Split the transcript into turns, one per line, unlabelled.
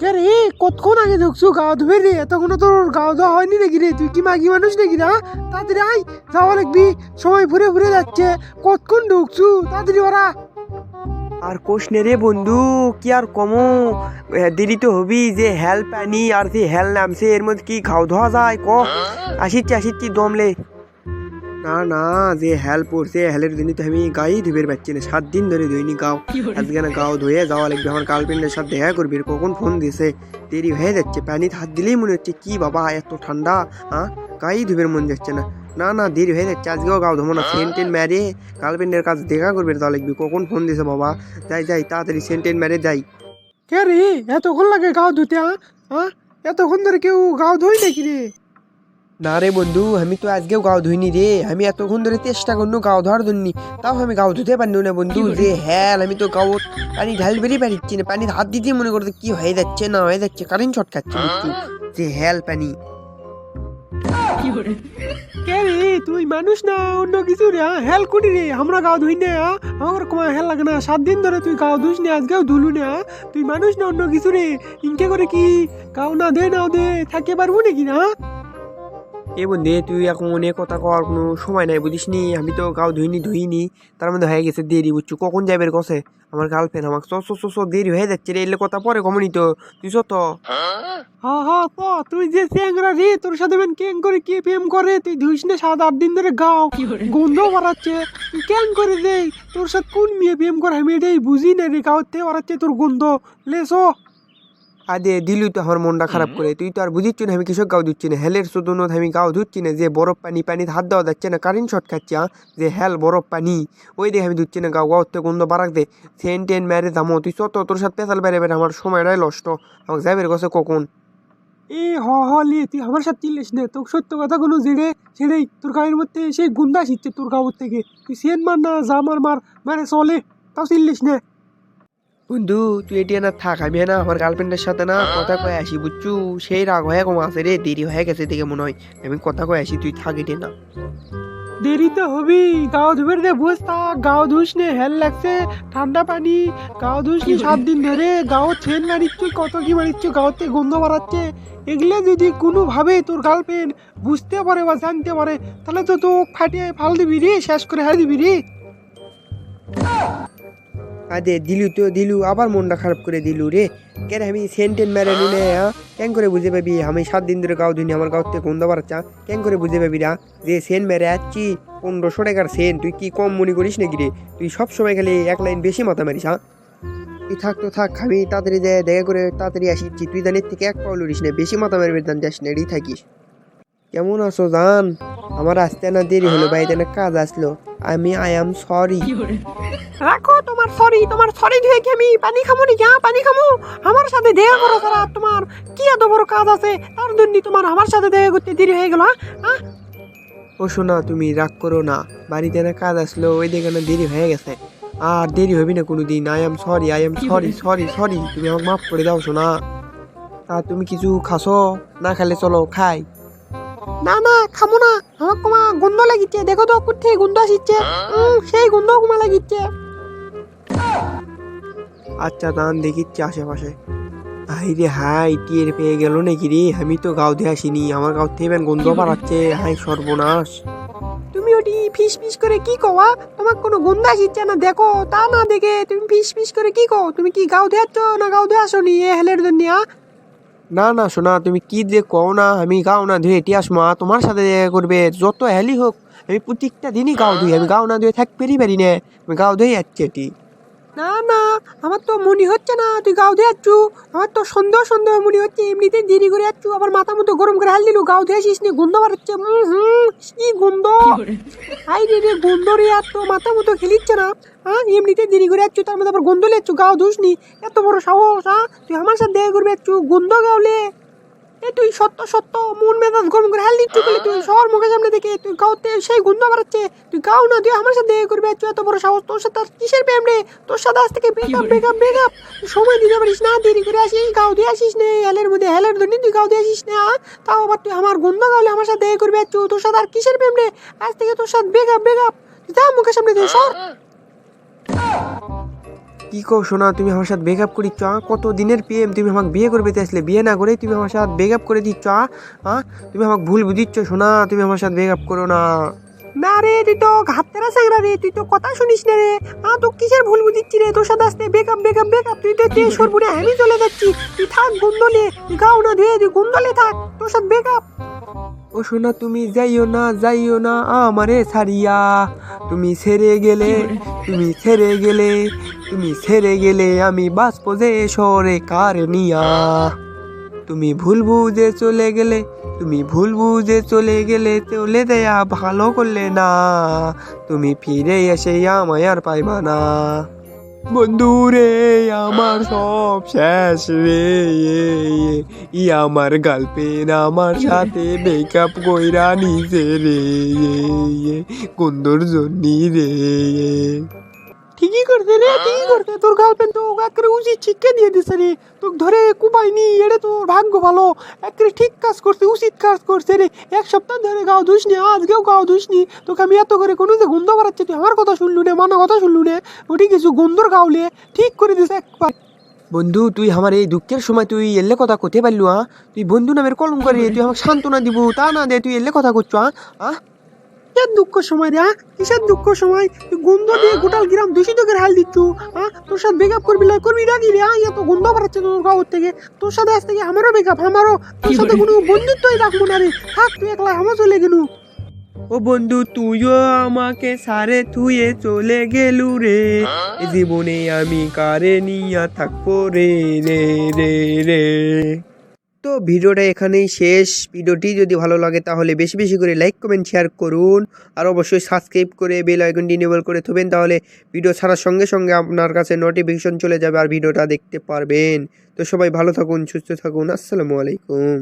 কে রে কতক্ষণ আগে ঢুকছু গাও ধুবে রে? এতক্ষণ তোর গাও ধোয়া হয়নি নাকি রে? তুই কি মাগি মানুষ নাকি না? তাড়াতাড়ি আই যাওয়া লাগবি। সময় ঘুরে ঘুরে যাচ্ছে। কতক্ষণ ঢুকছু? তাড়াতাড়ি ওরা।
আর কোষ নে রে বন্ধু কি আর কমো? দেরি তো হবি যে হেল পানি আর যে হেল নামছে এর মধ্যে কি খাও ধোয়া যায় ক? আসিচ্ছি আসিচ্ছি দমলে না না যে হেল পড়ছে হেলের দিনই তো আমি গাই ধুবের পাচ্ছি না। সাত দিন ধরে ধুইনি গাও। আজকে না গাও ধুয়ে যাওয়া লাগবে। আমার গার্লফ্রেন্ডের সাথে দেখা করবি কখন ফোন দিছে। দেরি হয়ে যাচ্ছে। পানিতে হাত দিলেই মনে হচ্ছে কি বাবা এত ঠান্ডা হ্যাঁ গাই ধুবের মন যাচ্ছে না। না না দেরি হয়ে যাচ্ছে। আজকেও গাও ধোবো না। সেন্ট টেন মেরে গার্লফ্রেন্ডের কাছে দেখা করবে তা লাগবে। কখন ফোন দিছে বাবা? যাই যাই তাড়াতাড়ি সেন্ট টেন মেরে যাই।
কে রে? এতক্ষণ লাগে গাও ধুতে হ্যাঁ হ্যাঁ এতক্ষণ ধরে কেউ গাও ধুই নাকি রে?
না রে বন্ধু আমি তো আজকেও গাও ধুইনি রে। আমি এতক্ষণ ধরে চেষ্টা করল গাও ধোয়ার জন্য। তাও আমি গাও ধুতে পারল না বন্ধু যে হ্যাঁ আমি তো গাও পানি ঢাল বেরিয়ে পারিচ্ছি না। পানির হাত দিতে মনে করতে কি হয়ে যাচ্ছে না হয়ে যাচ্ছে কারেন্ট শর্ট খাচ্ছে যে হেল পানি।
কে রে তুই মানুষ না অন্য কিছু রে হ্যাঁ? হেল কুড়ি রে? আমরা গাও ধুই না হ্যাঁ? আমার কোনো হেল লাগে না। সাত দিন ধরে তুই গাও ধুস না আজকেও ধুলু না হ্যাঁ? তুই মানুষ না অন্য কিছু রে? ইনকে করে কি গাও না দে নাও দে থাকতে পারব নাকি না
এ বন্ধু তুই এখন অনেক কথা কওয়ার কোনো সময় নাই বুঝিস নি? আমি তো গাও ধুইনি ধুইনি। তার মধ্যে হয়ে গেছে দেরি বুঝছ? কখন যাবে কষে আমার গার্লফ্রেন্ড আমাকে চ চ চ দেরি হয়ে যাচ্ছে রে। এলে কথা পরে কমনি তো। তুই তো।
হা হা তো। তুই যে চেংরা রে তোর সাথে বেন কেন করে কি প্রেম করে? তুই ধুইস না সাত আট দিন ধরে গাও। গন্ধ বাড়াচ্ছে। তুই কেন করে দে তোর সাথে কোন মেয়ে প্রেম করে আমি এটাই বুঝি না রে। গাওতে বাড়াচ্ছে তোর গন্ধ। লেসো
আদে দিলু তো আমার মনটা খারাপ করে। তুই তো আর বুঝিচ্ছ না আমি কৃষক গাও দিচ্ছি না। হেলের শুধু আমি গাও ধুচ্ছি না। যে বরফ পানি পানিতে হাত দেওয়া যাচ্ছে না কারেন্ট শট খাচ্ছি? যে হেল বরফ পানি ওই দেখে আমি ধুচ্ছি না গাও গাও থেকে গন্ধ বারাক দে। সেন টেন মেরে দামো তুই চত তোর সাথে পেশাল বেড়ে বেড়ে আমার সময়টাই নষ্ট। আমাকে যাবে গেছে কখন?
এ হ হ লে তুই আমার সাথে চিল্লিস না। তোর সত্য কথা কোনো জেনে সেটাই তোর গায়ের মধ্যে সেই গুন্ডা শিখছে তোর গাঁর থেকে। তুই সেন মার না যা মার মার মারে চলে তাও চিল্লিস না।
বন্ধু, তুই এটি না থাক, আমি না আমার গার্লফ্রেন্ডের সাথে না কথা কয়ে আসি বুঝছু সেই রাগ হয়ে কম আছে রে দেরি হয়ে গেছে দেখে মনে হয় আমি কথা কয়ে আসি তুই থাক এটি না।
দেরি তো হবি গাও ধুবের দে বুঝ থাক গাও ধুস নে হেল লাগছে ঠান্ডা পানি গাও ধুস নি সাত দিন ধরে গাও ছেন মারিচ্ছ কত কি মারিচ্ছ গাওতে গন্ধ বাড়াচ্ছে এগুলো যদি কোনোভাবে তোর গার্লফ্রেন্ড বুঝতে পারে বা জানতে পারে, তাহলে তো তো ফাটিয়ে ফাল দিবি রে শেষ করে হার দিবি রে
আদে দিলু তো দিলু, আবার মনটা খারাপ করে দিলু রে। কেন আমি সেন্টেন মেরে নুনে কেন করে বুঝে পাবি? আমি সাত দিন ধরে গাও ধুনি আমার গাও থেকে দাবার চা কেন করে বুঝে পাবি না যে সেন মেরে আসছি পনেরোশো টাকার সেন, তুই কি কম মনে করিস নাকি রে? তুই সব সময় খালি এক লাইন বেশি মাথা মারিস হ্যাঁ? তুই থাক তো থাক, আমি তাড়াতাড়ি যে দেখা করে তাড়াতাড়ি আসিচ্ছি, তুই জানিস থেকে এক পাও লড়িস না, বেশি মাথা মারবি জান যাস না এড়িয়ে থাকিস। কেমন আছো জান? আমার আসতে না দেরি হলো বাড়িতে না কাজ আসলো। আমি আই এম সরি।
রাখো তোমার সরি তোমার সরি ধুয়ে কি আমি পানি খামো নি যা পানি খামো। আমার সাথে দেখা করো সারা তোমার কি এত বড় কাজ আছে? তার জন্য তোমার আমার সাথে দেখা করতে দেরি হয়ে গেল হ্যাঁ?
ও শোনা তুমি রাগ করো না। বাড়িতে না কাজ আসলো ওই দেখে না দেরি হয়ে গেছে। আর দেরি হবি না কোনো দিন I'm sorry I'm sorry sorry sorry. তুমি আমাকে মাফ করে দাও শোনা। তা তুমি কিছু খাসো? না খেলে চলো খাই।
না না খামো না। আমার কুমা গন্ধ লাগিচ্ছে দেখো তো কোথায় গন্ধ আসিচ্ছে সেই গন্ধ কুমা লাগিচ্ছে
আচ্ছা দান দেখিচ্ছি আশেপাশে। হাই রে হাই টিয়ের পেয়ে গেল নাকি রে? আমি তো গাও দিয়ে আসিনি। আমার গাও থেকে গন্ধ বাড়াচ্ছে হাই সর্বনাশ।
তুমি ওটি ফিস ফিস করে কি কওয়া তোমার কোনো গন্ধ আসিচ্ছে না? দেখো তা না দেখে তুমি ফিস ফিস করে কি কও? তুমি কি গাও ধুয়াচ্ছ না গাও ধুয়ে আসনি? এ হেলের জন্য?
না না শোনা তুমি কি যে কও না আমি গাও না ধুয়ে এটি আসমা তোমার সাথে দেখা করবে যত হ্যালি হোক আমি প্রত্যেকটা দিনই গাও ধুই আমি গাও না ধুয়ে থাক পেরি পারি না আমি গাও ধুয়ে যাচ্ছি এটি।
না না আমার তো মনে হচ্ছে না তুই গাও ধুয়ে যাচ্ছু। আমার তো সন্দেহ সন্দেহ মনে হচ্ছে এমনিতে দেরি করে যাচ্ছু। আবার মাথা মতো গরম করে হাল দিলু গাও ধুয়ে আসিস নি গন্ধ বাড়াচ্ছে হুম হুম কি গন্ধ? আই রে রে গন্ধ রে আর তো মাথা মতো খেলিচ্ছে না। হ্যাঁ এমনিতে দেরি করে যাচ্ছু তার মধ্যে আবার গন্ধ লেচ্ছু গাও ধুস নি এত বড় সাহস হ্যাঁ তুই আমার সাথে দেখা করবে যাচ্ছু গন্ধ গাওলে। এ তুই সত্য সত্য মন মেজাজ গরম করে হাল দিচ্ছু বলে তুই সবার মুখের সামনে দেখে তুই গাওতে সেই গন্ধ বাড়াচ্ছে তুই গাও না তুই আমার সাথে দেখা করবে। যাচ্ছু এত বড় সাহস তোর সাথে কিসের প্রেম রে? তোর সাথে আজ থেকে ব্রেকআপ ব্রেকআপ ব্রেকআপ সময় দিতে পারিস না দেরি করে আসিস গাও দিয়ে আসিস নে হেলের মধ্যে হেলের জন্য তুই গাও দিয়ে আসিস না। তাও আবার তুই আমার গন্ধ গাওলে আমার সাথে করবে যাচ্ছু তোর সাথে আর কিসের প্রেম রে? আজ থেকে তোর সাথে ব্রেকআপ ব্রেকআপ যা মুখের সামনে দিয়ে সর।
কি কো শোনা তুমি আমার সাথে ব্রেকআপ করিচ্ছ, আ? কত দিনের প্রেম, তুমি আমাকে বিয়ে করবে আসলে, বিয়ে না করে তুমি আমার সাথে ব্রেকআপ করে দিচ্ছ, আ? তুমি আমাকে ভুল বুঝিচ্ছ শোনা তুমি আমার সাথে ব্রেকআপ করো না
না রে, তুই তো ঘাটতেরা সাংরা রে, তুই তো কথা শুনিস না রে। আ তো কিসের ভুল বুঝিচ্ছি রে? তোর সাথে আসতে বেকআপ বেকআপ বেকআপ। তুই তো তে সরবুনে আমি চলে যাচ্ছি। তুই থাক গুন্দলে তুই গাও না ধুয়ে, তুই গুন্দলে থাক। তোর সাথে বেকআপ।
ও শোনা, তুমি যাইও না যাইও না, আমারে ছাড়িয়া। তুমি ছেড়ে গেলে, তুমি ছেড়ে গেলে, তুমি ছেড়ে গেলে আমি বাঁচব যে সরে কার নিয়া। তুমি ভুল বুঝে চলে গেলে, তুমি ভুল বুঝে চলে গেলে চলে দেয়া ভালো করলে না। তুমি ফিরে এসে আমায় আর পাইবা না। বন্ধু রে, আমার সব শেষ রে। ই আমার গার্লফ্রেন্ড আমার সাথে মেকআপ কইরা নিছে রে। কুন্দর জন্যি রে।
ঠিকই করতে রে, ঠিকই করতে তোর উচিত শিক্ষা দিয়ে দিছে রে। তোকে ধরে কুপাইনি এড়ে তোর ভাগ্য ভালো। একেবারে ঠিক কাজ করছে, উচিত কাজ করছে রে। এক সপ্তাহ ধরে গাও ধুসনি আজকেও গাও ধুসনি তোকে আমি এত করে কোনো যে গন্ধ বাড়াচ্ছে, তুই আমার কথা শুনলু নে, মানা কথা শুনলু নে। ওটি কিছু গন্ধর গাওলে ঠিক করে দিছে একবার।
বন্ধু, তুই আমার এই দুঃখের সময় তুই এলে কথা করতে পারলু হ্যাঁ তুই বন্ধু নামের কলম করে তুই আমাকে সান্ত্বনা দিব, তা না দে, তুই এলে কথা করছ হ্যাঁ
কিসের দুঃখ সময় রে হ্যাঁ কিসের দুঃখ সময়? তুই গন্ধ দিয়ে গোটাল গ্রাম দূষিত করে হাল দিচ্ছু হ্যাঁ তোর সাথে বেকআপ করবি না করবি না দিলে হ্যাঁ এত গন্ধ বাড়াচ্ছে তোর গাওয়ার থেকে। তোর সাথে আজ থেকে আমারও বেকআপ আমারও। তোর সাথে কোনো বন্ধুত্বই রাখব না রে। থাক, তুই একলা আমার চলে গেলু।
ও বন্ধু, তুইও আমাকে সারে থুয়ে চলে গেলু রে। জীবনে আমি কারে নিয়া থাকব রে রে রে রে। তো ভিডিওটা এখানেই শেষ। ভিডিওটি যদি ভালো লাগে তাহলে বেশি বেশি করে লাইক, কমেন্ট, শেয়ার করুন। আর অবশ্যই সাবস্ক্রাইব করে বেল আইকনটি ইনেবল করে থবেন তাহলে ভিডিও ছাড়ার সঙ্গে সঙ্গে আপনার কাছে নোটিফিকেশন চলে যাবে আর ভিডিওটা দেখতে পারবেন। তো সবাই ভালো থাকুন, সুস্থ থাকুন। আসসালামু আলাইকুম।